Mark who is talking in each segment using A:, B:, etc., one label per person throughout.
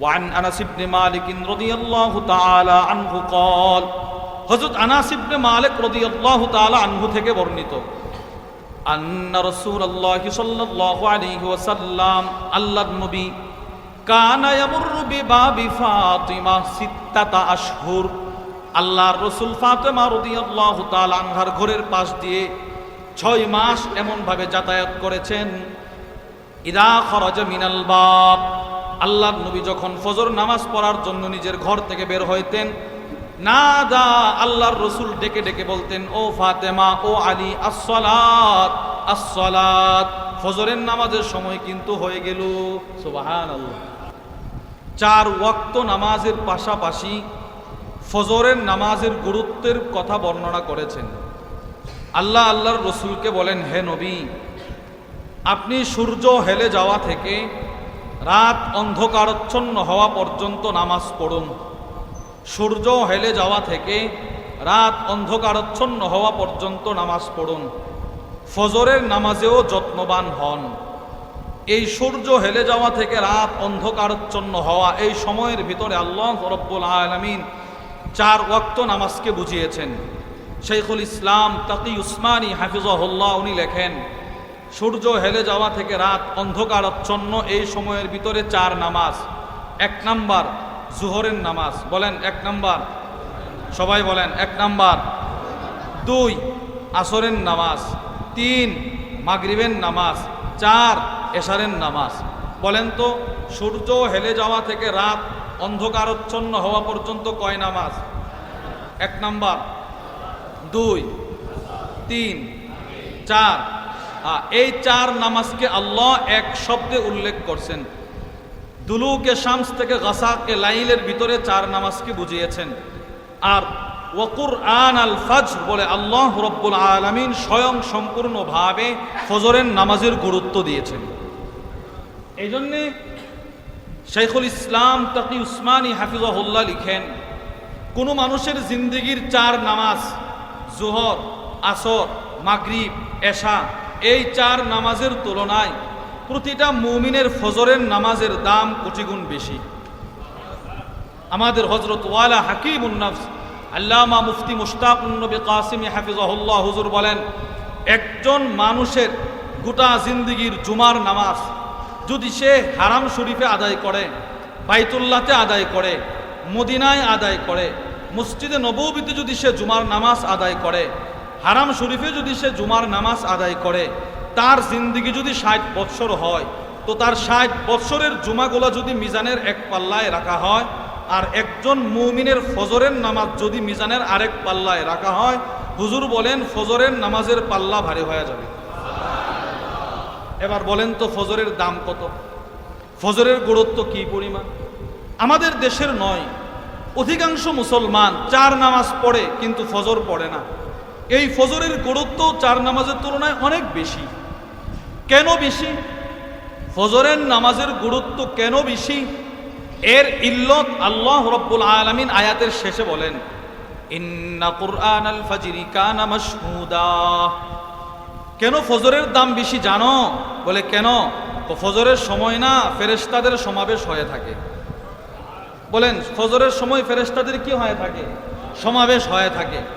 A: وعن انس بن مالك رضي الله تعالى عنه قال হযরত আনাস ইবনে মালিক রাদিয়াল্লাহু তাআলা আনহু থেকে বর্ণিত আন্না রাসূলুল্লাহ সাল্লাল্লাহু আলাইহি ওয়াসাল্লাম আল্লাহর নবী কানা ইয়ামুরু বিবাবি ফাতিমা সিত্তাতা আশহুর আল্লাহর রাসূল ফাতেমা রাদিয়াল্লাহু তাআলা আনহার ঘরের পাশ দিয়ে ছয় মাস এমন ভাবে যাতায়াত করেছেন ইদা খরজ মিনাল বাব আল্লাহর নবী যখন ফজর নামাজ পড়ার জন্য নিজের ঘর থেকে বের হইতেন না দা আল্লাহর রসুল ডেকে ডেকে বলতেন, ও ফাতেমা, ও আলী, আসসালাত আসসালাত। ফজরের নামাজের সময় কিন্তু হয়ে গেল সুবাহান চার ওয়াক্ত নামাজের পাশাপাশি ফজরের নামাজের গুরুত্বের কথা বর্ণনা করেছেন। আল্লাহ আল্লাহর রসুলকে বলেন, হে নবী, আপনি সূর্য হেলে যাওয়া থেকে রাত অন্ধকারচ্ছন্ন হওয়া পর্যন্ত নামাজ পড়ুন। সূর্য হেলে যাওয়া থেকে রাত অন্ধকারচ্ছন্ন হওয়া পর্যন্ত নামাজ পড়ুন। ফজরের নামাজেও যত্নবান হন। এই সূর্য হেলে যাওয়া থেকে রাত অন্ধকারচ্ছন্ন হওয়া এই সময়ের ভিতরে আল্লাহ রব্বুল আলমিন চার ওয়াক্ত নামাজকে বুঝিয়েছেন। শেখুল ইসলাম তাকি উসমানী হাফিজহুল্লাহ উনি লেখেন সূর্য হেলে যাওয়া থেকে রাত অন্ধকারচ্ছন্ন এই সময়ের ভিতরে চার নামাজ। এক নাম্বার জুহরের নামাজ। বলেন, এক নাম্বার। সবাই বলেন, এক নাম্বার। দুই, আসরের নামাজ। তিন, মাগরিবের নামাজ। চার, এশারের নামাজ। বলেন তো, সূর্য হেলে যাওয়া থেকে রাত অন্ধকারচ্ছন্ন হওয়া পর্যন্ত কয় নামাজ? এক নাম্বার। দুই, তিন, চার। এই চার নামাজকে আল্লাহ এক শব্দে উল্লেখ করছেন। দুলুকে শামস থেকে গাসাকে লাইলের ভিতরে চার নামাজকে বুঝিয়েছেন। আর ওকুর আন আল ফাজ বলে আল্লাহ রব্বুল আলমিন স্বয়ং সম্পূর্ণভাবে ফজরের নামাজের গুরুত্ব দিয়েছেন। এই জন্যে শেখুল ইসলাম তাকি উসমানী হাফিজাহুল্লাহ লিখেন, কোনো মানুষের জিন্দিগির চার নামাজ, জোহর, আসর, মাগরিব, এশা এই চার নামাজের তুলনায় প্রতিটা মুমিনের ফজরের নামাজের দাম কোটিগুণ বেশি। আমাদের হজরত ওয়ালা হাকিম উন্নফস আল্লামা মুফতি মুশতাক নবী কাসিম হাফিজাহুল্লাহ হুজুর বলেন, একজন মানুষের গোটা জিন্দিগির জুমার নামাজ যদি সে হারাম শরীফে আদায় করে, বাইতুল্লাতে আদায় করে, মদিনায় আদায় করে, মসজিদে নবীতে যদি সে জুমার নামাজ আদায় করে হারাম শরীফে যদি সে জুমার নামাজ আদায় করে, তার জিন্দিগি যদি ষাট বৎসর হয়, তো তার ষাট বৎসরের জুমাগুলা যদি মিজানের এক পাল্লায় রাখা হয়, আর একজন মুমিনের ফজরের নামাজ যদি মিজানের আরেক পাল্লায় রাখা হয়, হুজুর বলেন ফজরের নামাজের পাল্লা ভারী হয়ে যাবে। এবার বলেন তো ফজরের দাম কত? ফজরের গুরুত্ব কি পরিমাণ? আমাদের দেশের নয়, অধিকাংশ মুসলমান চার নামাজ পড়ে কিন্তু ফজর পড়ে না। এই ফজরের গুরুত্ব চার নামাজের তুলনায় অনেক বেশি। কেন বেশি? ফজরের নামাজের গুরুত্ব কেন বেশি? এর ইল্লত আল্লাহ রব্বুল আলামিন আয়াতের শেষে বলেন আল কানা ফজরের দাম বেশি জানো? বলে, কেন? ফজরের সময় না ফেরেশতাদের সমাবেশ হয়ে থাকে। বলেন, ফজরের সময় ফেরেশতাদের কি হয়ে থাকে? সমাবেশ হয়ে থাকে।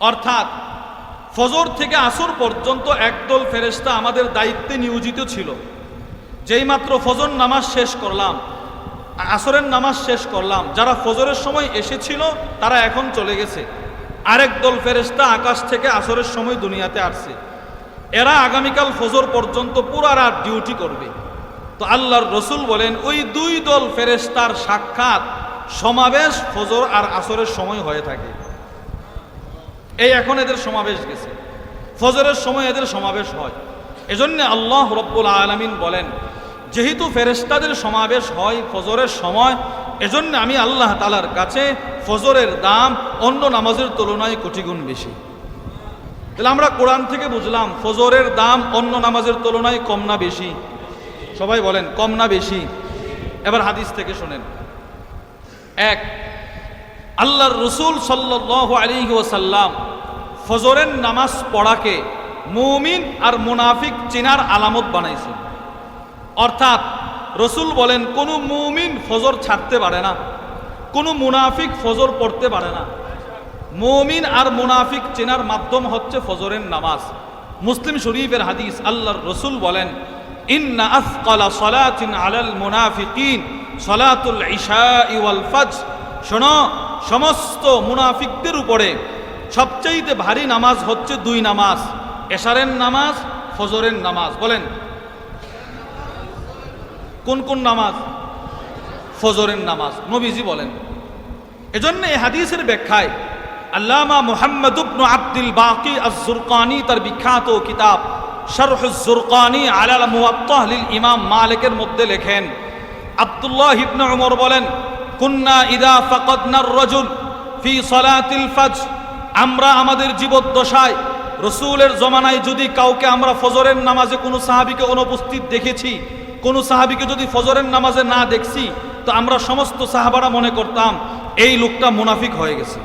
A: অর্থাৎ ফজর থেকে আসর পর্যন্ত একদল ফেরেশতা আমাদের দায়িত্বে নিয়োজিত ছিল। যেই মাত্র ফজর নামাজ শেষ করলাম, আসরের নামাজ শেষ করলাম, যারা ফজরের সময় এসেছিল তারা এখন চলে গেছে। আরেক দল ফেরেশতা আকাশ থেকে আসরের সময় দুনিয়াতে আসছে। এরা আগামীকাল ফজর পর্যন্ত পুরা রাত ডিউটি করবে। তো আল্লাহর রসুল বলেন, ওই দুই দল ফেরেশতার সাক্ষাৎ সমাবেশ ফজর আর আসরের সময় হয়ে থাকে। এই এখন এদের সমাবেশ গেছে। ফজরের সময় এদের সমাবেশ হয়। এজন্য আল্লাহ রব্বুল আলমিন বলেন, যেহেতু ফেরেস্তাদের সমাবেশ হয় ফজরের সময়, এজন্য আমি আল্লাহ তালার কাছে ফজরের দাম অন্য নামাজের তুলনায় কোটি গুণ বেশি। তাহলে আমরা কোরআন থেকে বুঝলাম, ফজরের দাম অন্য নামাজের তুলনায় কম না বেশি। সবাই বলেন, কম না বেশি। এবার হাদিস থেকে শোনেন। এক, আল্লাহর রসুল সাল্লাহ আলী ওসাল্লাম ফজরের নামাজ পড়াকে মুমিন আর মুনাফিক চেনার আলামত বানাইছেন অর্থাৎ রসুল বলেন, কোনো মুমিন ফজর ছাড়তে পারে না, কোনো মুনাফিক ফজর পড়তে পারে না। মুমিন আর মুনাফিক চেনার মাধ্যম হচ্ছে ফজরের নামাজ। মুসলিম শরীফের হাদিস আল্লাহর রসুল বলেন, ইন্না আফকালা সলাতিন আলাল মুনাফিকিন সলাতুল ইশা ওয়াল ফজ শোনো, সমস্ত মুনাফিকদের উপরে সবচাইতে ভারী নামাজ হচ্ছে দুই নামাজ, এশারের নামাজ, ফজরের নামাজ। বলেন, কোন কোন নামাজ? ফজরের নামাজ। নবীজি বলেন, এজন্য এই হাদিসের ব্যাখ্যায় আল্লামা মুহাম্মদ ইবনু আব্দুল বাকি আজ-জুরকানি, তার বিখ্যাত কিতাব শারহ জুরকানি আলাল মুওয়াত্তাহ লিল ইমাম মালিকের মধ্যে লেখেন, আব্দুল্লাহ ইবনে ওমর বলেন, কুন্না ইদা ফাকাদনার রাজুল ফি সালাতিল ফজর। আমরা আমাদের জীবদ্দশায়, রসুলের জমানায় যদি কাউকে আমরা ফজরের নামাজে কোনো সাহাবিকে অনুপস্থিত দেখেছি, কোনো সাহাবিকে যদি ফজরের নামাজে না দেখছি, তো আমরা সমস্ত সাহাবারা মনে করতাম, এই লোকটা মুনাফিক হয়ে গেছে।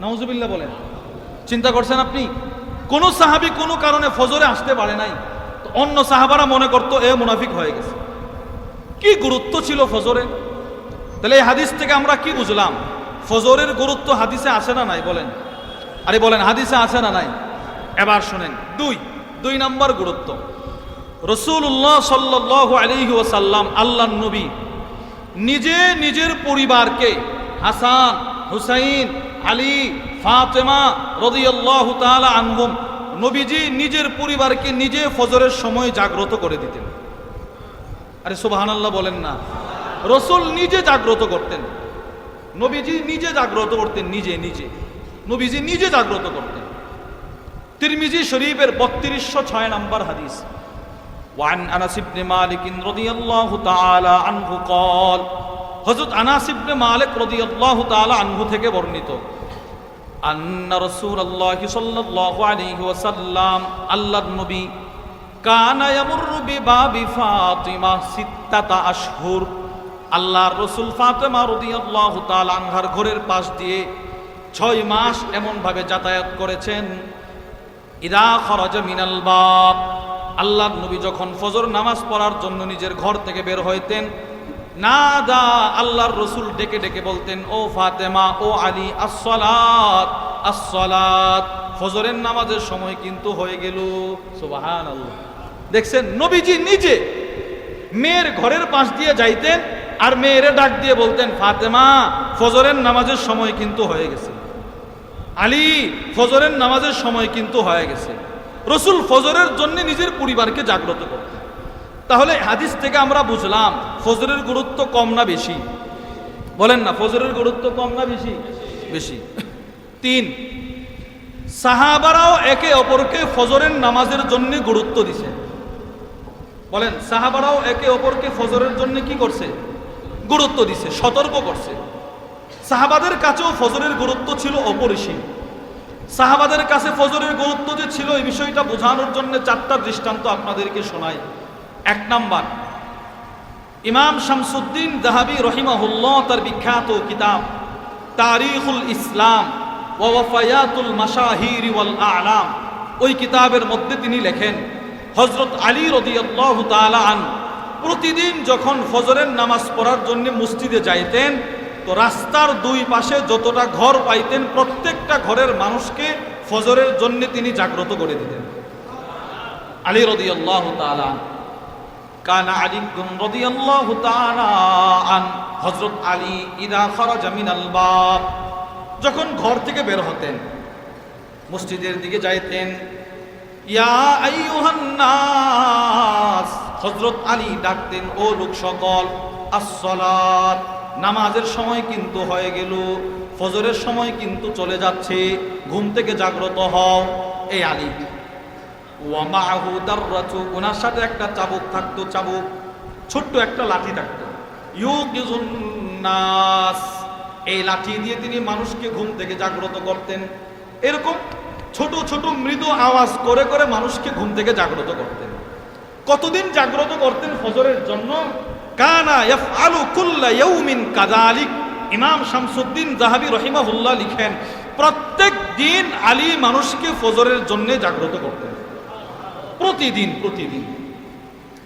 A: নওজুবিল্লাহ বলেন। চিন্তা করছেন আপনি? কোনো সাহাবি কোনো কারণে ফজরে আসতে পারে নাই, তো অন্য সাহাবারা মনে করতো, এ মুনাফিক হয়ে গেছে। কি গুরুত্ব ছিল ফজরে? তাহলে এই হাদিস থেকে আমরা কি বুঝলাম? ফজরের গুরুত্ব হাদিসে আসে না নাই? বলেন। আরে বলেন, হাদিসে আছে না নাই? এবার শুনেন। দুই দুই নম্বর গুরুত্ব। রসুল্লাহ সাল্লাহ ওসাল্লাম আল্লাহ নবী নিজে নিজের পরিবারকে হাসান, হুসাইন, আলী, ফাতেমা রদিয়াল্লাহ তাআলা আনহুম নবীজি নিজের পরিবারকে নিজে ফজরের সময় জাগ্রত করে দিতেন। আরে সুবহানাল্লাহ বলেন না। রসুল নিজে জাগ্রত করতেন। নবীজি নিজে জাগ্রত করতেন নিজে নিজে নবীজি নিজে জাগ্রত করতেন তিরমিজি শরীফের বত্রিশশো ছয় নম্বর হাদিস وعن انس بن مالك رضي الله تعالى عنه قال হযরত আনাস ইবনে মালিক রাদিয়াল্লাহু তাআলা আনহু থেকে বর্ণিত আন্না রাসূলুল্লাহ সাল্লাল্লাহু আলাইহি ওয়াসাল্লাম আল্লাহর নবী কানা ইয়ামুরু বিবাবি ফাতিমা সিত্তাতা আশহুর আল্লাহর রসুল ফাতেমা রাদিয়াল্লাহু তাআলা আনহার ঘরের পাশ দিয়ে ছয় মাস এমনভাবে যাতায়াত করেছেন, ইদা খরজ মিনাল বাব আল্লাহর নবী যখন ফজর নামাজ পড়ার জন্য নিজের ঘর থেকে বের হইতেন না দা আল্লাহর রসুল ডেকে ডেকে বলতেন, ও ফাতেমা, ও আলী, আসসালাত আসসালাত। ফজরের নামাজের সময় কিন্তু হয়ে গেল সুবাহান আল্লাহ দেখছেন, নবীজি নিজে মেয়ের ঘরের পাশ দিয়ে যাইতেন আর মেয়েরে ডাক দিয়ে বলতেন, ফাতেমা, ফজরের নামাজের সময় কিন্তু হয়ে গেছে। আলী, ফজরের নামাজের সময় কিন্তু হয়ে গেছে। রসুল ফজরের জন্য নিজের পরিবারকে জাগ্রত করতেন। তাহলে হাদিস থেকে আমরা বুঝলাম, ফজরের গুরুত্ব কম না বেশি? বলেন না, ফজরের গুরুত্ব কম না বেশি? বেশি। তিন, সাহাবারাও একে অপরকে ফজরের নামাজের জন্য গুরুত্ব দিছে। বলেন, সাহাবারাও একে অপরকে ফজরের জন্য কি করছে? গুরুত্ব দিছে, সতর্ক করছে। সাহাবাদের কাছেও ফজরের গুরুত্ব ছিল অপরিসীম। সাহাবাদের কাছে ফজরের গুরুত্ব যে ছিল, এই বিষয়টা বোঝানোর জন্য চারটা দৃষ্টান্ত আপনাদেরকে শোনাই। এক নাম্বার, ইমাম শামসুদ্দিন জাহাবি রহিমাহুল্লাহ তার বিখ্যাত কিতাব, তারিখুল ইসলাম ওয়াফায়াতুল মাশাহির ওয়াল আলাম। ওই কিতাবের মধ্যে তিনি লেখেন হজরত আলী রদিয়াল্লাহ আন প্রতিদিন যখন ফজরের নামাজ পড়ার জন্য মসজিদে যাইতেন, তো রাস্তার দুই পাশে যতটা ঘর পাইতেন, প্রত্যেকটা ঘরের মানুষকে ফজরের জন্য তিনি জাগ্রত করে দিতেন। আলী রদি আল্লাহ কানা আলী রদি আল্লাহ আন হজরত আলী ইদা খরাজা মিনাল বাব। যখন ঘর থেকে বের হতেন, মসজিদের দিকে যাইতেন নাস আলী ডাকতেন, ও লোক সকল, আসসালাত। নামাজের সময় কিন্তু হয়ে গেল, ফজরের সময় কিন্তু চলে যাচ্ছে, ঘুম থেকে জাগ্রত হও এই আলী। ওয়ামাহু দাররাতু, ওনার সাথে একটা চাবুক থাকতো, চাবুক, ছোট্ট একটা লাঠি থাকতো। নাস এই লাঠি দিয়ে তিনি মানুষকে ঘুম থেকে জাগ্রত করতেন। এরকম ছোট ছোট মৃদু আওয়াজ করে করে মানুষকে ঘুম থেকে জাগ্রত করতেন। কতদিন জাগ্রত করতেন ফজরের জন্য? কানা ইয়াফআলু কুল্লা ইয়াউমিন কাযালিক। ইমাম শামসুদ্দিন জাহাবি রহিমাহুল্লাহ লিখেন, প্রত্যেক দিন আলী মানুষকে ফজরের জন্য জাগ্রত করতেন। প্রতিদিন প্রতিদিন।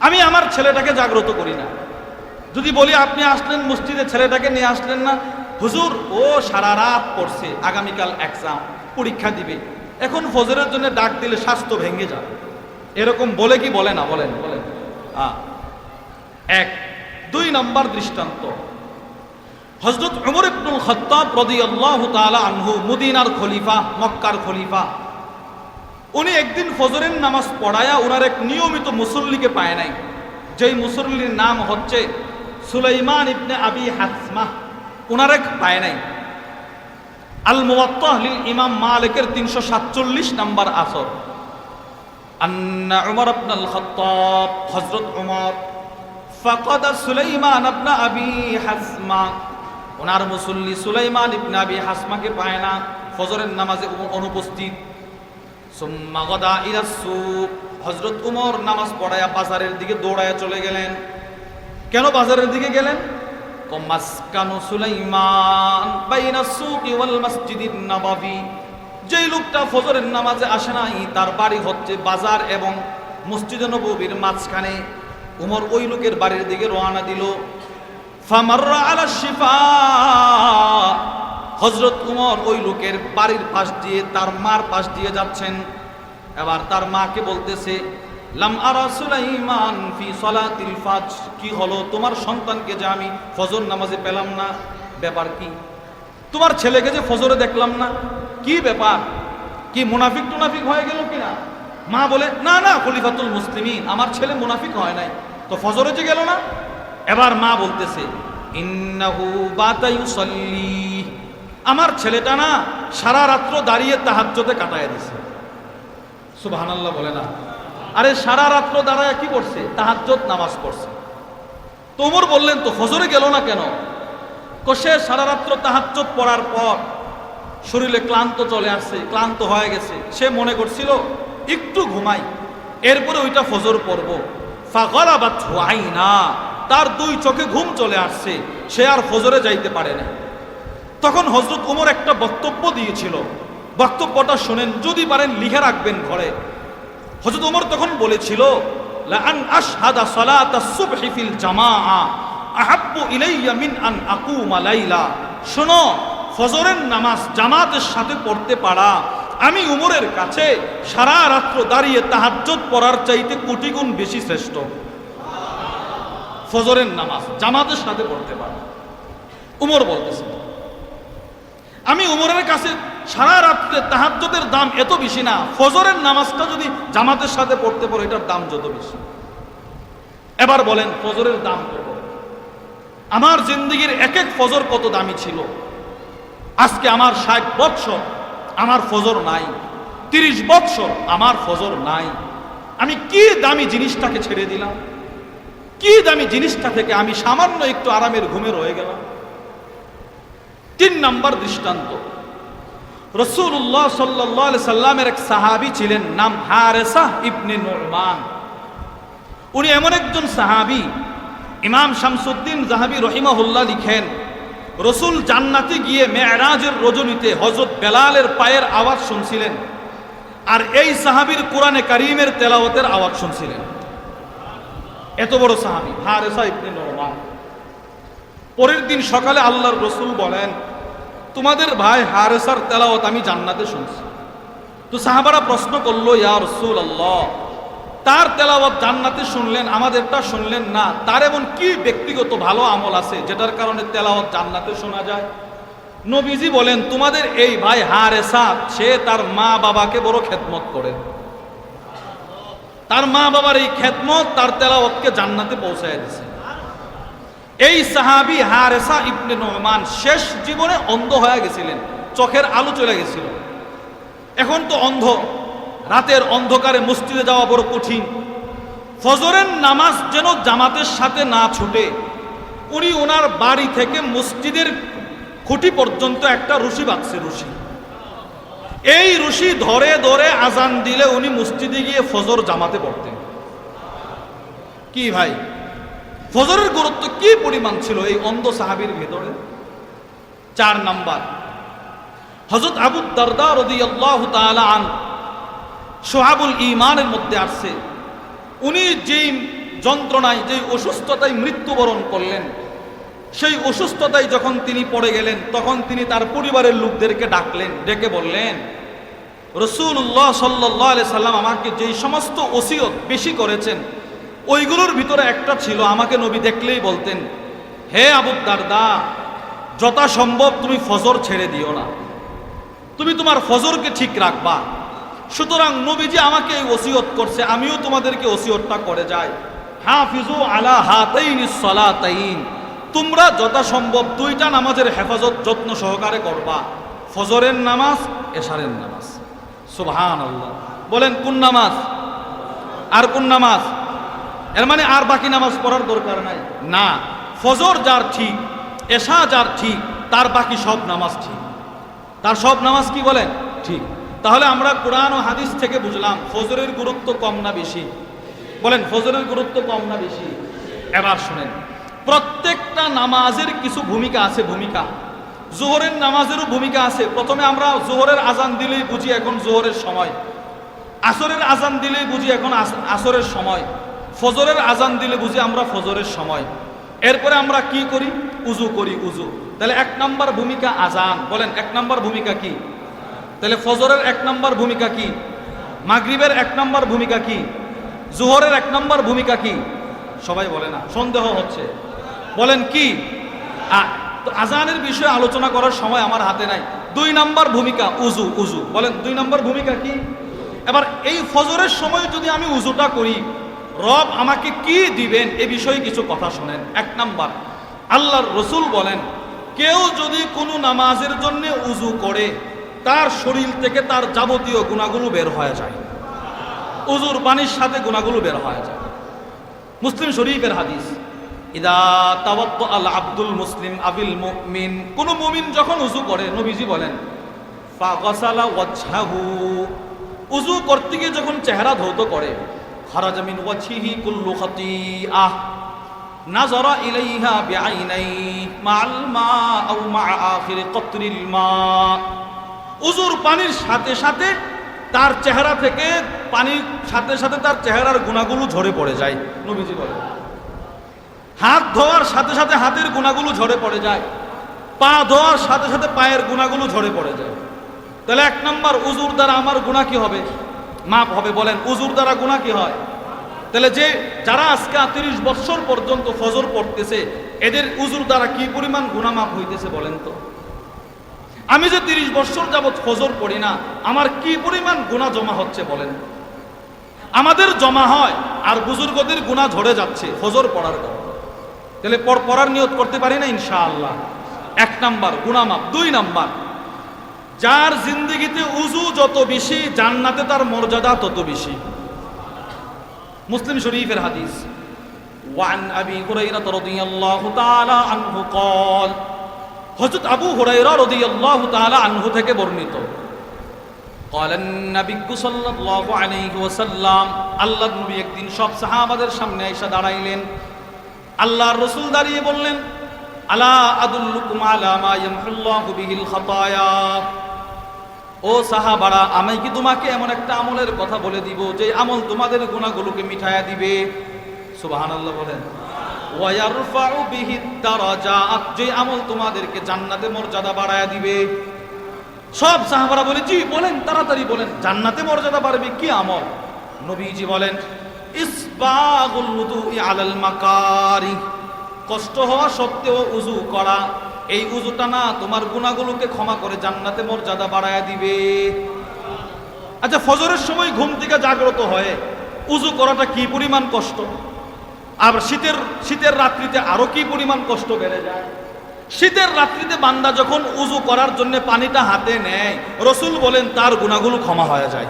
A: আমি আমার ছেলেটাকে জাগ্রত করি না। যদি বলি, আপনি আসলেন মসজিদে, ছেলেটাকে নিয়ে আসলেন না? হুজুর, ও সারা রাত পড়ছে। আগামীকাল এক্সাম পরীক্ষা দিবে। এখন ফজরের জন্য ডাক দিলে স্বাস্থ্য ভেঙে যাবে। এরকম বলে কি বলে না? বলেন বলেন। এক। দুই নম্বর দৃষ্টান্ত। হজরত উমর ইবনুল খত্তাব রাদিয়াল্লাহু তাআলা আনহু, মুদিনার খলিফা, মক্কার খলিফা, উনি একদিন ফজরের নামাজ পড়ায়া ওনার এক নিয়মিত মুসল্লিকে পায় নাই। যেই মুসল্লির নাম হচ্ছে সুলাইমান ইবনে আবি হাসমা। ওনার এক পায় নাই। আল মুওয়াত্তাহলিল ইমাম মালিকের তিনশো সাতচল্লিশ নাম্বার আসর। আন্না উমর আবনাল খত্তাব হজরত উমর, ফাকাদ সুলাইমান আবনা আবি হাসমা। ওনার মুসল্লি সুলাইমান ইবনে আবি হাসমাকে পায় না, ফজরের নামাজে অনুপস্থিত। সুম্মা গদা ইলা সুক। হজরত উমর নামাজ পড়ায়া বাজারের দিকে দৌড়ায়া চলে গেলেন। কেন বাজারের দিকে গেলেন? মাসকানু সুলাইমান বাইনা সুকি ওয়াল মসজিদিন যেই লোকটা ফজরের নামাজে আসে নাই, তার বাড়ি হচ্ছে বাজার এবং মসজিদে নববীর মাঝখানে। উমর ওই লোকের বাড়ির দিকে রওনা দিল। ফামাররা আলা শিফা। হজরত উমর ওই লোকের বাড়ির পাশ দিয়ে তার মার পাশ দিয়ে যাচ্ছেন। এবার তার মাকে বলতেছে কি হলো? তোমার সন্তানকে যে আমি ফজর নামাজে পেলাম না, ব্যাপার কি? তোমার ছেলেকে যে ফজরে দেখলাম না, কি ব্যাপার? কি মুনাফিক টুনাফিক হয়ে গেল কিনা? মা বলে, না না, খলিফাতুল মুসলিমিন, আমার ছেলে মুনাফিক হয় নাই। তো ফজরে যে গেল না? এবার মা বলতেছে, ইন্নাহু বাতা ইউসাল্লি। আমার ছেলেটা না সারা রাত্র দাঁড়িয়ে তাহাজ্জতে কাটায় দিছে। সুবহানাল্লাহ বলে না। আরে সারা রাত্র দাঁড়ায় কি করছে? তাহাজ্জত নামাজ পড়ছে। তোমর বললেন, তো ফজরে গেল না কেন? কোষে সারা রাত্র তাহাজ্জত পড়ার পর শরীরে ক্লান্ত চলে আসছে, ক্লান্ত হয়ে গেছে। সে মনে করছিল, একটু ঘুমাই, এরপরে ওইটা ফজর পড়ব। ফাগলা বা ছোয়াই না তার দুই চোখে ঘুম চলে আসছে, সে আর ফজরে যাইতে পারে না। তখন হজরত উমর একটা বক্তব্য দিয়েছিল। বক্তব্যটা শোনেন, যদি পারেন লিখে রাখবেন ঘরে। হজরত উমর তখন বলেছিল, লাআন আশহাদা সালাতা সুবহি ফিল জামাআ, আহাব্বু ইলাইয়া মিন আন আকুমা লাইলা। শোনো, ফজরের নামাজ জামাতের সাথে পড়তে পারা। আমি উমরের কাছে সারা রাত্র দাঁড়িয়ে তাহাজ্জুদ পড়ার চাইতে কোটি গুণ বেশি শ্রেষ্ঠ। ফজরের নামাজ জামাতের সাথে পড়তে পারা। উমর বলতেছে আমি উমরের কাছে সারা রাত্রে তাহাজ্জুদের দাম এত বেশি না। ফজরের নামাজটা যদি জামাতের সাথে পড়তে পারো, এটার দাম যত বেশি। এবার বলেন, ফজরের দাম আমার জিন্দগির এক এক ফজর কত দামি ছিল? আজকে আমার ষাট বৎসর, আমার ফজর নাই। তিরিশ বৎসর, আমার ফজর নাই। আমি কি দামি জিনিসটাকে ছেড়ে দিলাম? কি দামি জিনিসটা থেকে আমি সামান্য একটু আরামের ঘুমে রয়ে গেলাম? তিন নম্বর দৃষ্টান্ত। রসুল্লাহ সাল্লাহ সাল্লামের এক সাহাবি ছিলেন, নাম হারেসা ইবনে নোরমান উনি এমন একজন সাহাবি, ইমাম শামসুদ্দিন জাহাবি রহিমাহুল্লাহ লিখেন, রসুল জান্নাতে গিয়ে মেয়েরাজের রজনীতে হজরত বেলালের পায়ের আওয়াজ শুনছিলেন আর এই সাহাবির কোরআনে কারিমের তেলাওয়াতের আওয়াজ শুনছিলেন। এত বড় সাহাবি, হারেসা ইবনে নোরমান পরের দিন সকালে আল্লাহর রসুল বলেন, তোমাদের ভাই হারেসার তেলাওয়াত আমি জান্নাতে শুনছি। তো সাহাবারা প্রশ্ন করল, ইয়া রসুল আল্লাহ তার তেলাওয়াত জান্নাতে শুনলেন, আমাদেরটা শুনলেন না। তার এমন কি ব্যক্তিগত ভালো আমল আছে, যেটার কারণে তেলাওয়াত জান্নাতে শোনা যায়? নবীজি বলেন, তোমাদের এই ভাই হারেসা, সে তার মা বাবাকে বড় খেদমত করে। তার মা বাবার এই খেদমত তার তেলাওয়াতকে জান্নাতে পৌঁছায় দিছে। এই সাহাবি হারেসা ইবনে নোমান শেষ জীবনে অন্ধ হয়ে গেছিলেন। চোখের আলো চলে গেছিল। এখন তো অন্ধ। রাতের অন্ধকারে মসজিদে যাওয়া বড় কঠিন। ফজরের নামাজ যেন জামাতের সাথে না ছুটে। উনি ওনার বাড়ি থেকে মসজিদের খুঁটি পর্যন্ত একটা রশি বাঁধছে, রশি। এই রশি ধরে ধরে আজান দিলে উনি মসজিদে গিয়ে ফজর জামাতে পড়তেন। কি ভাই? ফজরের গুরুত্ব কি পরিমাণ ছিল এই অন্ধ সাহাবির ভেতরে? চার নাম্বার। হজরত আবু দারদা রদি আল্লাহ আন সোহাবুল ইমানের মধ্যে আসছে। উনি যেই যন্ত্রণায়, যেই অসুস্থতায় মৃত্যুবরণ করলেন, সেই অসুস্থতায় যখন তিনি পড়ে গেলেন, তখন তিনি তার পরিবারের লোকদেরকে ডাকলেন, ডেকে বললেন রসুল্লাহ সাল্লাহ সাল্লাম আমাকে যেই সমস্ত ওসিয়ত বেশি করেছেন ওইগুলোর ভিতরে একটা ছিল, আমাকে নবী দেখলেই বলতেন, হে আবু দারদা, যথাসম্ভব তুমি ফজর ছেড়ে দিও না। তুমি তোমার ফজরকে ঠিক রাখবা। সুতরাং নবীজি আমাকে এই ওসিয়ত করছে, আমিও তোমাদেরকে ওসিয়তটা করে যাই। হাফিজু আলা হাতাইন সলাতাইন। তোমরা যথাসম্ভব দুইটা নামাজের হেফাজত যত্ন সহকারে করবা, ফজরের নামাজ, এশারের নামাজ। সুবহান আল্লাহ বলেন, কোন নামাজ? আর কোন নামাজ? এর মানে আর বাকি নামাজ পড়ার দরকার নাই। না। ফজর যার ঠিক এশা যার ঠিক তার বাকি সব নামাজ ঠিক। তার সব নামাজ কি বলেন ঠিক। তাহলে আমরা কোরআন ও হাদিস থেকে বুঝলাম ফজরের গুরুত্ব কম না বেশি? বলেন ফজরের গুরুত্ব কম না বেশি? এবার শুনেন। প্রত্যেকটা নামাজের কিছু ভূমিকা আছে ভূমিকা। জোহরের নামাজেরও ভূমিকা আছে। প্রথমে আমরা জোহরের আজান দিলেই বুঝি এখন জোহরের সময়। আসরের আজান দিলেই বুঝি এখন আস- আসরের সময়। ফজরের আজান দিলে বুঝি আমরা ফজরের সময়। এরপরে আমরা কি করি? উজু করি, উজু। তাহলে এক নম্বর ভূমিকা আজান। বলেন, এক নম্বর ভূমিকা কি? তাহলে ফজরের এক নম্বর ভূমিকা কি? মাগরিবের এক নম্বর ভূমিকা কি? জোহরের এক নম্বর ভূমিকা কি? সবাই বলে না, সন্দেহ হচ্ছে। বলেন, কি? তো আজানের বিষয়ে আলোচনা করার সময় আমার হাতে নাই। দুই নম্বর ভূমিকা, উজু উজু। বলেন, দুই নম্বর ভূমিকা কি? এবার এই ফজরের সময় যদি আমি উজুটা করি রব আমাকে কি দিবেন এ বিষয়ে কিছু কথা শোনেন। এক নাম্বার, আল্লাহর রসুল বলেন, কেউ যদি কোনো নামাজের জন্য উজু করে, তার শরীর থেকে তার যাবতীয় গুণাগুলো বের হয়ে যায়। উজুর পানির সাথে গুণাগুলো বের হয়ে যায়। মুসলিম শরীফের হাদিস, ইদা তাওয়াত্ত আল আব্দুল মুসলিম আবিল মুমিন। কোন মুমিন যখন উজু করে, নবীজি বলেন, ফাগসালা ওয়াজহাহু। উজু করতে গিয়ে যখন চেহারা ধৌত করে খারাজা মিন ওয়াজহিহি কুল্লু খাতিআহ নাজরা ইলাইহা বিআইনাই মাআল মা আও মা আখির কতরিল মা উজুর পানির সাথে সাথে তার চেহারা থেকে পানির সাথে সাথে তার চেহারার গুণাগুলো ঝরে পড়ে যায়, নবীজি বলে হাত ধোয়ার সাথে সাথে হাতের গুণাগুলো ঝরে পড়ে যায়, পা ধোয়ার সাথে সাথে পায়ের গুণাগুলো ঝরে পড়ে যায়। তাহলে এক নম্বর উজুর দ্বারা আমার গুণা কি হবে? মাপ হবে বলেন, উজুর দ্বারা গুণা কি হয়? তাহলে যে, যারা আজকে তিরিশ বছর পর্যন্ত ফজর পড়তেছে, এদের উজুর দ্বারা কি পরিমাণ গুণা মাপ হইতেছে বলেন তো? আমি যে তিরিশ বছর যাবৎ ফজর পড়ি না, আমার কি পরিমাণ গুণা জমা হচ্ছে বলেন? আমাদের জমা হয় আর বুজুর্গদের গুণা ঝরে যাচ্ছে ফজর পড়ার কারণে। তাহলে পড়ার নিয়ত করতে পারি না ইনশাআল্লাহ? এক নাম্বার গুণামাপ দুই নাম্বার যার জিন্দগিতে উজু যত বেশি জান্নাতে তার মর্যাদা তত বেশি মুসলিম শরীফের হাদিস وعن أبي هريرة رضي الله تعالى عنه قال হযরত আবু হুরায়রা রাদিয়াল্লাহু তাআলা আনহু থেকে বর্ণিত قال النبي صلى الله عليه وسلم আল্লাহর নবী একদিন সব সাহাবাদের সামনে এসে দাঁড়াইলেন আল্লাহর রাসূল দাঁড়িয়ে বললেন আলা আদুল্লুকুম আলা মা ইয়ামহুল্লাহু বিহিল খাতায়া ও সাহাবারা, আমি কি তোমাকে এমন একটা আমলের কথা বলে দিব যে আমল তোমাদের গুণাগুলোকে মিঠায়া দিবে? বলেন। ওয়ায়ারফাউ বিহি দারাজাত, যে আমল তোমাদেরকে জান্নাতে মর্যাদা বাড়ায়া দিবে। সব সাহাবারা বলে, জি, বলেন, তাড়াতাড়ি বলেন, জান্নাতে মর্যাদা বাড়বে কি আমল? নবীজি বলেন, ইসবাগুল আলাল মাকারি কষ্ট হওয়া সত্ত্বেও উজু করা এই উজুটা না তোমার গুণাগুলোকে ক্ষমা করে জান্নাতে মর্যাদা বাড়ায়া দিবে। আচ্ছা ফজরের সময় ঘুম থেকে জাগ্রত হয়ে উজু করাটা কি পরিমাণ কষ্ট? আর শীতের শীতের রাত্রিতে আরও কি পরিমাণ কষ্ট বেড়ে যায়? শীতের রাত্রিতে বান্দা যখন উজু করার জন্য পানিটা হাতে নেয়, রসুল বলেন, তার গুণাগুলো ক্ষমা হয়ে যায়।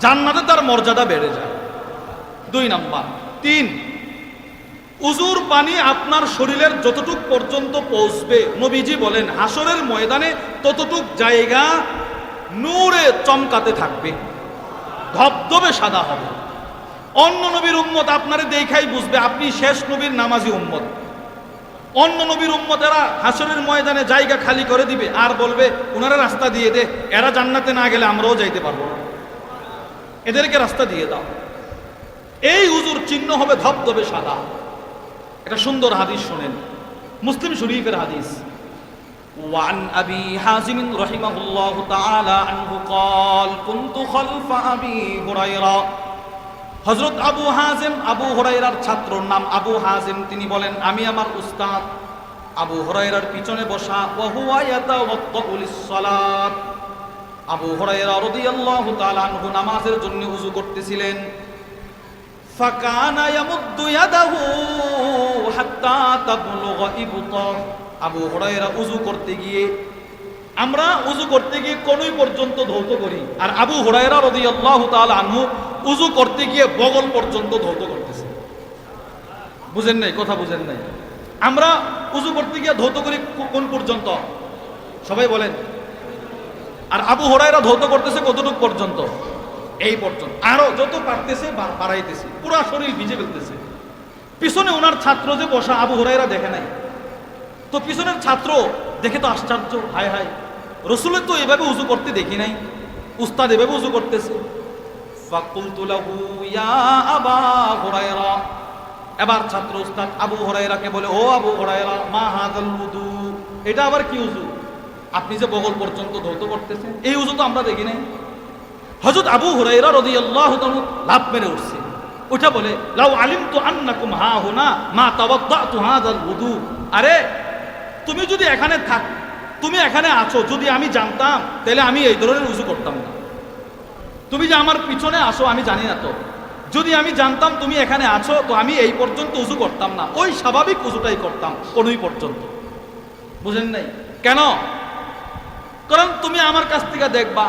A: জান্নাতে তার মর্যাদা বেড়ে যায়। দুই নাম্বার। তিন উজুর পানি আপনার শরীরের যতটুক পর্যন্ত পৌঁছবে, নবীজি বলেন হাসরের ময়দানে ততটুক জায়গা নূরে চমকাতে থাকবে, ধবধবে সাদা হবে। অন্য নবীর উম্মত আপনারে দেখাই বুঝবে, আপনি শেষ নবীর নামাজি উম্মত। অন্য নবীর উম্মতেরা হাসরের ময়দানে জায়গা খালি করে দিবে, আর বলবে ওনারা রাস্তা দিয়ে দে, এরা জান্নাতে না গেলে আমরাও যাইতে পারব এদেরকে রাস্তা দিয়ে দাও। এই হুজুর চিহ্ন হবে ধবধবে সাদা। একটা সুন্দর হাদিস শোনেন মুসলিম শরীফের হাদিস وعن أبي حازم رحمه الله تعالى عنه قال كنت خلف أبي هريرة হজরত আবু হাজিম আবু হরাইরার ছাত্রর নাম আবু হাজিম তিনি বলেন আমি আমার উস্তাদ আবু হরাইরার পিছনে বসা ওয়াহুয়া ইয়াতাওয়াত্তাউ লিস-সালাত আবু হুরায়রা রাদিয়াল্লাহু তাআলা আনহু নামাজের জন্য ওযু করতেছিলেন আবু হুরায়রা ওযু করতে গিয়ে, আমরা উজু করতে গিয়ে কোনই পর্যন্ত ধৌত করি। আর আবু হুরায়রা রাদিয়াল্লাহু তাআলা আনহু উজু করতে গিয়ে বগল পর্যন্ত ধৌত করতেছে। বুঝেন নাই, কথা বুঝেন নাই। আমরা উজু করতে গিয়ে ধৌত করি কোন পর্যন্ত? সবাই বলেন। আর আবু হরাইরা ধৌত করতেছে কতটুক পর্যন্ত? এই পর্যন্ত। আরও যত পারতেছে বাড়াইতেছে। পুরা শরীর ভিজে ফেলতেছে। পিছনে ওনার ছাত্র যে বসা, আবু হরাইরা দেখে নাই। তো পিছনের ছাত্র দেখে তো আশ্চর্য, হায় হায়। রসুলের তো এভাবে উজু করতে দেখি নাই। উস্তাদ এভাবে উজু করতেছে। এবার ছাত্র উস্তাদ আবু হরাইরাকে বলে, ও আবু হরাইরা মা হাদাল উদু। এটা আবার কি উজু? আপনি যে বগল পর্যন্ত ধৌত করতেছেন, এই উজু তো আমরা দেখি নাই। হযরত আবু হুরাইরা রাদিয়াল্লাহু তাআলা লাভ মেরে উঠছে। ওটা বলে, লাউ আলিমতু আন্নাকুম হা হুনা মা তাওয়াদ্দাতু হাদাল উদু আরে, তুমি যদি এখানে থাক, তুমি এখানে আছো, যদি আমি জানতাম, তাহলে আমি এই ধরনের উজু করতাম না। তুমি যে আমার পিছনে আসো, আমি জানি না তো। যদি আমি জানতাম তুমি এখানে আছো, তো আমি এই পর্যন্ত উজু করতাম না। ওই স্বাভাবিক উজুটাই করতাম, কোনোই পর্যন্ত। বুঝেন নাই? কেন? কারণ তুমি আমার কাছ থেকে দেখবা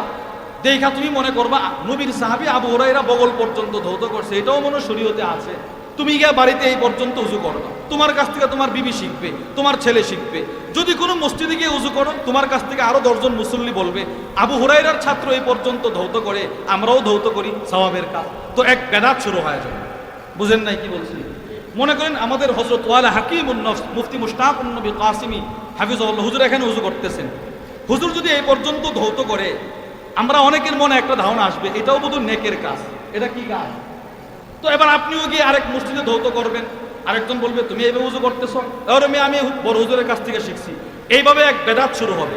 A: দেখা তুমি মনে করবা, নবীর সাহাবি আবু হরাইরা বগল পর্যন্ত ধৌত করছে, এটাও মনে শরীয়তে আছে। তুমি গিয়ে বাড়িতে এই পর্যন্ত উজু করো তোমার কাছ থেকে তোমার বিবি শিখবে, তোমার ছেলে শিখবে। যদি কোনো মসজিদে গিয়ে উজু করো, তোমার কাছ থেকে আরও দশজন মুসল্লি বলবে, আবু হুরাইরার ছাত্র এই পর্যন্ত ধৌত করে, আমরাও ধৌত করি সওয়াবের কাজ। তো এক বেদাত শুরু হয়ে যাবে বুঝেন নাই কি বলছি? মনে করেন আমাদের হজরত ওয়ালা হাকিম উন্নফ মুফতি মুশতাক নবী কাসিমি হাফিজুল্লাহ হুজুর এখানে উজু করতেছেন। হুজুর যদি এই পর্যন্ত ধৌত করে আমরা অনেকের মনে একটা ধারণা আসবে এটাও বোধ নেকের কাজ এটা কি কাজ তো এবার আপনিও গিয়ে আরেক মসজিদে ধৌত করবেন আরেকজন বলবে তুমি এইভাবে উজু করতেছ এবার আমি আমি বড় হুজুরের কাছ থেকে শিখছি এইভাবে এক বেদাত শুরু হবে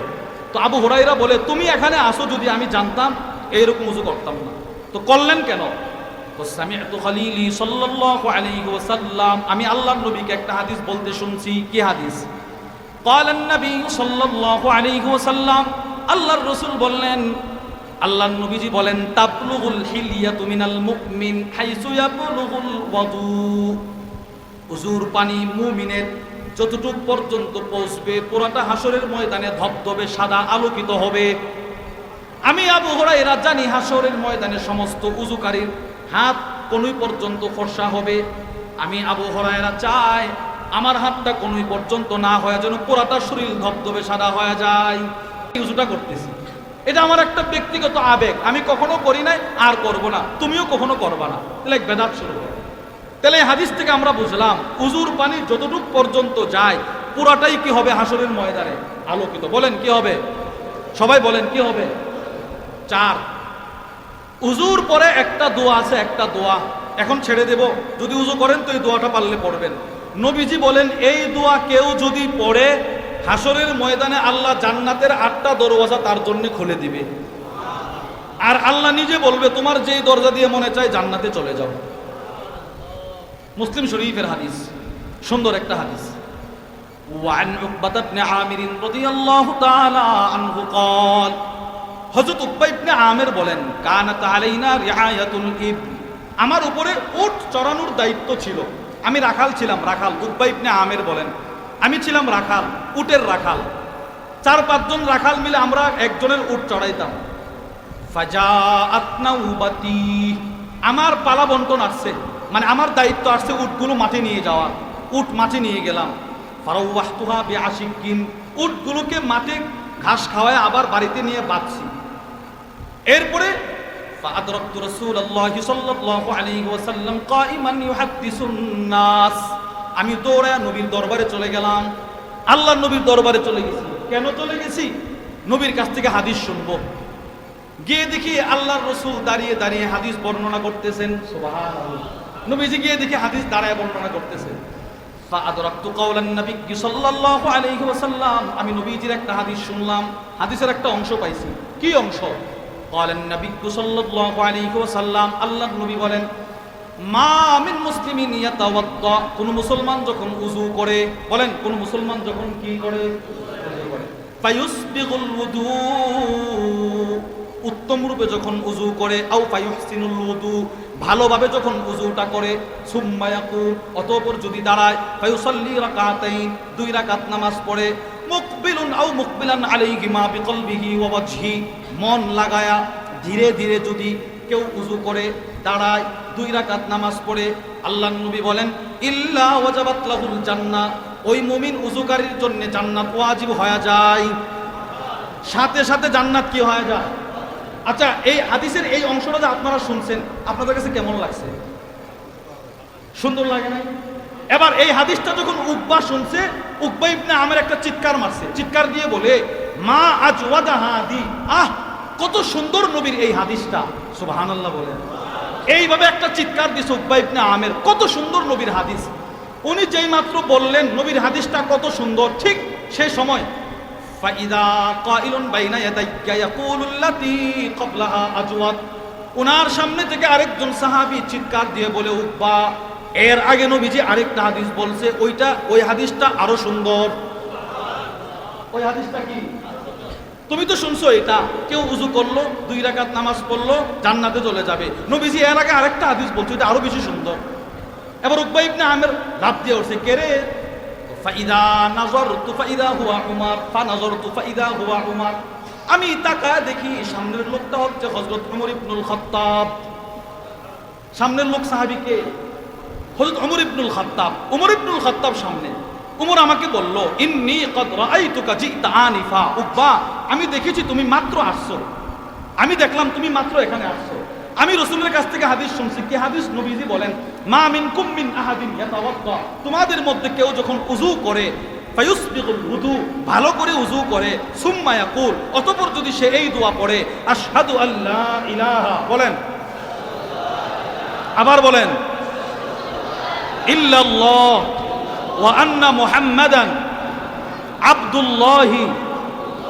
A: তো আবু হরাইরা বলে তুমি এখানে আসো যদি আমি জানতাম এইরকম উজু করতাম না তো করলেন কেন তো সামিআতু খালিলি সাল্লাল্লাহু আলাইহি ওয়াসাল্লাম আমি আল্লাহর নবীকে একটা হাদিস বলতে শুনছি কি হাদিস قال النبي صلى الله عليه وسلم আল্লাহর রাসূল বললেন আল্লাহর নবীজি বলেন, তাবলুগুল হিলিয়াতু মিনাল মুমিন হাইসু ইয়াবলুগুল ওয়াদু। উজুর পানি মুমিনের যতটুক পর্যন্ত পৌঁছবে পুরাটা হাসরের ময়দানে ধবধবে, সাদা আলোকিত হবে। আমি আবু হরাইরা জানি হাসরের ময়দানে সমস্ত উজুকারীর হাত কোনই পর্যন্ত ফর্সা হবে। আমি আবু হরাইরা চাই আমার হাতটা কোনই পর্যন্ত না হয়ে যেন পুরাটা শরীর ধবধবে, সাদা হয়ে যায়। উজুটা করতেছি। এটা আমার একটা ব্যক্তিগত আবেগ। আমি কখনো করি নাই, আর করব না। তুমিও কখনো করবা না। তাহলে বেদাত শুরু হবে তাহলে এই হাদিস থেকে আমরা বুঝলাম, উজুর পানি যতটুক পর্যন্ত যায়, পুরাটাই কি হবে হাসরের ময়দানে? আলোকিত। বলেন, কি হবে? সবাই বলেন, কি হবে? চার। উজুর পরে একটা দোয়া আছে, একটা দোয়া। এখন ছেড়ে দেব। যদি উজু করেন তো এই দোয়াটা পারলে পড়বেন। নবীজি বলেন, এই দোয়া কেউ যদি পড়ে হাসরের ময়দানে আল্লাহ জান্নাতের আটটা দরওয়াজা তার জন্য খুলে দিবে আর আল্লাহ নিজে বলবে তোমার যেই দরজা দিয়ে মনে চায় জান্নাতে চলে যাও মুসলিম শরীফের হাদিস সুন্দর একটা হাদিস وعن عقبة بن عامر رضي الله تعالى عنه قال হযরত উকবা ইবনে আমির বলেন কানাত আলাইনা রিআয়াতুল ইব আমার উপরে উট চড়ানোর দায়িত্ব ছিল আমি রাখাল ছিলাম রাখাল উকবা ইবনে আমির বলেন আমি ছিলাম রাখাল, উটের রাখাল। চার, পাঁচজন রাখাল মিলে আমরা একজনের উট চড়াইতাম। ফাজা আতনা উবাতি। আমার পালা বন্টন আসছে মানে আমার দায়িত্ব আসছে উটগুলো মাঠে নিয়ে যাওয়া। উট মাঠে নিয়ে গেলাম। ফারাউবাহতুহা বে আশিকিন উটগুলোকে মাঠে ঘাস খাওয়ায় আবার বাড়িতে নিয়ে বাঁধছি এরপরে ফাদরক্তু রাসূলুল্লাহ সাল্লাল্লাহু আলাইহি ওয়াসাল্লাম কাইমান ইউহাদ্দিসুন আমি দৌড়ায় নবীর দরবারে চলে গেলাম। আল্লাহ নবীর দরবারে চলে গেছি। কেন চলে গেছি? নবীর কাছ থেকে হাদিস শুনব। গিয়ে দেখি আল্লাহর রসুল দাঁড়িয়ে দাঁড়িয়ে হাদিস বর্ণনা করতেছেন। নবীজি গিয়ে দেখি হাদিস দাঁড়ায় বর্ণনা করতেছেন। আমি নবীজির একটা হাদিস শুনলাম। হাদিসের একটা অংশ পাইছি। কি অংশ? নবী সাল্লাল্লাহু আল্লাহ নবী বলেন মা মিন মুসলিমিন ইয়াতাওয়াদ্দা কোন মুসলমান যখন উযু করে, বলেন, কোন মুসলমান যখন কি করে? উযু ফায়ুসবিগুল উযু। উত্তম রূপে যখন উজু করে, আও ফায়ুহসিনুল উযু। ভালোভাবে যখন উজুটা করে, সুম্মা ইয়াকুম অতঃপর যদি দাঁড়ায়, ফায়ুসাল্লি রাকাতাইন, দুই রাকাত নামাজ পড়ে, মুকবিলুন আও মুকবিলান আলাইহিমা বিকলবিহি ওয়া ওয়াজহি। মন লাগায়া, ধীরে ধীরে যদি কেউ উজু করে দাঁড়ায়, দুই রাকাত নামাজ পড়ে আল্লাহ নবী বলেন, ইল্লা ওয়াজাবাত লাহুল জান্নাহ। ওই মুমিন উজুকারীর জন্য জান্নাত ওয়াজিব হয়ে যায়। সাথে সাথে জান্নাত কি হয়ে যায়? আচ্ছা এই হাদিসের এই অংশটা যে আপনারা শুনছেন, আপনাদের কাছে কেমন লাগছে? সুন্দর লাগে না? এবার এই হাদিসটা যখন উকবা শুনছে, উকবা ইবনে আমের একটা চিৎকার মারছে। চিৎকার দিয়ে বলে, মা আজ ওয়াদা হাদি আহ। কত সুন্দর নবীর এই হাদিসটা, সুবহানাল্লাহ বলেন। এইভাবে একটা চিৎকার দিছে উকবা ইবনে আমের, কত সুন্দর নবীর হাদিস। উনি যেই মাত্র বললেন, নবীর হাদিসটা কত সুন্দর, ঠিক সে সময় ওনার সামনে থেকে আরেকজন সাহাবী চিৎকার দিয়ে বলে, উকবা, এর আগে নবীজি আরেকটা হাদিস বলছে, ওইটা, ওই হাদিসটা আরও সুন্দর। ওই হাদিসটা কি? তুমি তো শুনছো এটা। কেউ উজু করল, দুই রাকাত নামাজ পড়ল, জান্নাতে চলে যাবে। নবীজি এর আগে আরেকটা হাদিস বলছে এটা আরও বেশি সুন্দর। এবার উকবা ইবনে আমের লাভ দিয়ে উঠছে, কে রে? ফাইদা নাজরতু ফাইদা হুয়া উমার, ফা নাজরতু ফাইদা হুয়া উমার। আমি তাকায় দেখি সামনের লোকটা হচ্ছে হযরত ওমর ইবনুল খাত্তাব। সামনের লোক সাহাবীকে হযরত ওমর ইবনুল খাত্তাব। ওমর ইবনুল খাত্তাব সামনে। উমর আমাকে বলল, ইন্নি আনিফা উকবা। আমি দেখেছি তুমি মাত্র আসছো। আমি দেখলাম তুমি মাত্র এখানে আসছো। আমি রসুলের কাছ থেকে হাদিস শুনছি। কি হাদিস? নবীজি বলেন, মা মিন কুম্মিন আহাদিন তোমাদের মধ্যে কেউ যখন উযু করে ভালো করে উযু করে, সুম্মা ইয়াকুল, অতঃপর যদি সে এই দোয়া পড়ে, আশহাদু আল্লা ইলাহা, বলেন। আবার বলেন, ইল্লাল্লাহ। আন্না মুহাম্মাদান আব্দুল্লাহি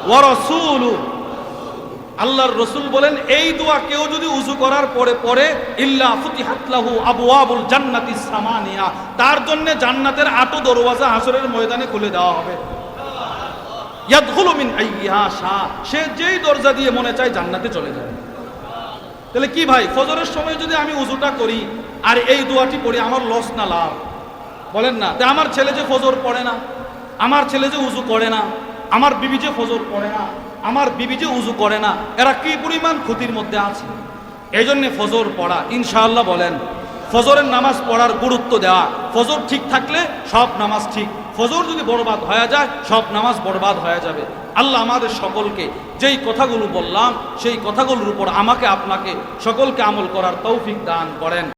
A: ওয়া রাসূলুহু আল্লাহর রসুল বলেন, এই দোয়া কেউ যদি উজু করার পরে পরে ইল্লা ফুতিহাত লাহু আবওয়াবুল জান্নাতি সামানিয়া, তার জন্য জান্নাতের আটো দরওয়াজা হাসরের ময়দানে খুলে দেওয়া হবে। ইয়াদখুলু মিন আইয়িহা শা সে যেই দরজা দিয়ে মনে চায় জান্নাতে চলে যাবে। তাহলে কি ভাই, ফজরের সময় যদি আমি উজুটা করি, আর এই দোয়াটি পড়ি আমার লস না লাভ? বলেন না তা আমার ছেলে যে ফজর পড়ে না, আমার ছেলে যে উজু করে না, আমার বিবি যে ফজর পড়ে না, আমার বিবি যে উজু করে না, এরা কি পরিমাণ ক্ষতির মধ্যে আছে? এই জন্যে ফজর পড়া, ইনশাআল্লাহ বলেন, ফজরের নামাজ পড়ার গুরুত্ব দেওয়া ফজর ঠিক থাকলে সব নামাজ ঠিক, ফজর যদি বরবাদ হয়ে যায়, সব নামাজ বরবাদ হয়ে যাবে। আল্লাহ আমাদের সকলকে যেই কথাগুলো বললাম, সেই কথাগুলোর উপর আমাকে আপনাকে সকলকে আমল করার তৌফিক দান করেন।